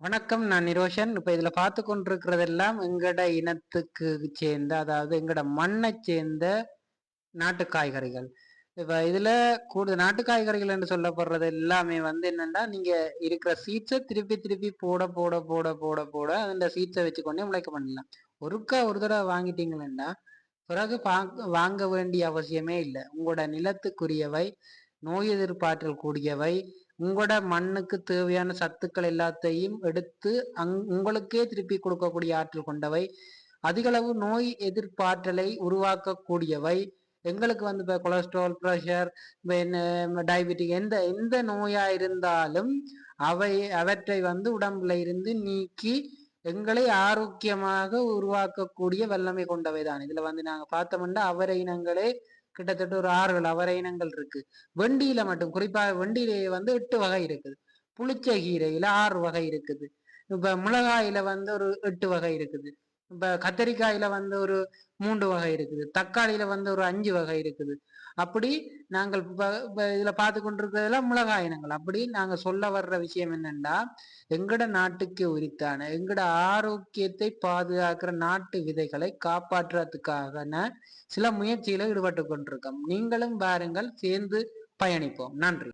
வணக்கம் நான் நிரோஷன். இப்ப இதுல பார்த்து கொண்டிருக்கிறதெல்லாம் எங்கட இனத்துக்கு சேர்ந்த அதாவது எங்கட மண்ணை சேர்ந்த நாட்டு காய்கறிகள். இப்ப இதுல கூடுதல் நாட்டு காய்கறிகள் என்று சொல்லப்படுறது எல்லாமே வந்து என்னன்னா நீங்க இருக்கிற சீட்ஸை திருப்பி திருப்பி போட போட போட போட போட அந்த சீட்ஸை வச்சுக்கொண்டே முளைக்க பண்ணலாம். ஒருக்கா ஒரு தடவை வாங்கிட்டீங்கன்னா பிறகு வாங்க வேண்டிய அவசியமே இல்லை. உங்களோட நிலத்துக்குரியவை நோய் எதிர்ப்பாற்றல் கூடியவை உங்களோட மண்ணுக்கு தேவையான சத்துக்கள் எல்லாத்தையும் எடுத்து அங் உங்களுக்கே திருப்பி கொடுக்கக்கூடிய ஆற்றல் கொண்டவை. அதிகளவு நோய் எதிர்ப்பாற்றலை உருவாக்கக்கூடியவை. எங்களுக்கு வந்து இப்போ கொலஸ்ட்ரால் ப்ரெஷர் டயபெட்டிக் எந்த எந்த நோயா இருந்தாலும் அவை அவற்றை வந்து உடம்புல இருந்து நீக்கி எங்களை ஆரோக்கியமாக உருவாக்கக்கூடிய வல்லமை கொண்டவை தான் இதில் வந்து நாங்கள் பார்த்தோம்னா அவரை இனங்களே கிட்டத்தட்ட ஒரு ஆறுகள் அவரை இனங்கள் இருக்கு. வெண்டியில மட்டும் குறிப்பாக வெண்டியிலேயே வந்து எட்டு வகை இருக்குது. புளிச்ச கீரையில ஆறு வகை இருக்குது. இப்ப மிளகாயில வந்து ஒரு எட்டு வகை இருக்குது. இப்போ கத்தரிக்காயில வந்து ஒரு மூன்று வகை இருக்குது. தக்காளியில வந்து ஒரு அஞ்சு வகை இருக்குது. அப்படி நாங்கள் இதுல பார்த்து கொண்டிருக்கிறதுல மிளகாய் இனங்கள் அப்படி நாங்க சொல்ல வர்ற விஷயம் என்னன்னா எங்கட நாட்டுக்கு உரித்தான எங்கட ஆரோக்கியத்தை பாதுகாக்கிற நாட்டு விதைகளை காப்பாற்றுறதுக்காக சில முயற்சிகளை ஈடுபட்டு கொண்டிருக்கோம். நீங்களும் பாருங்கள் சேர்ந்து பயணிப்போம். நன்றி.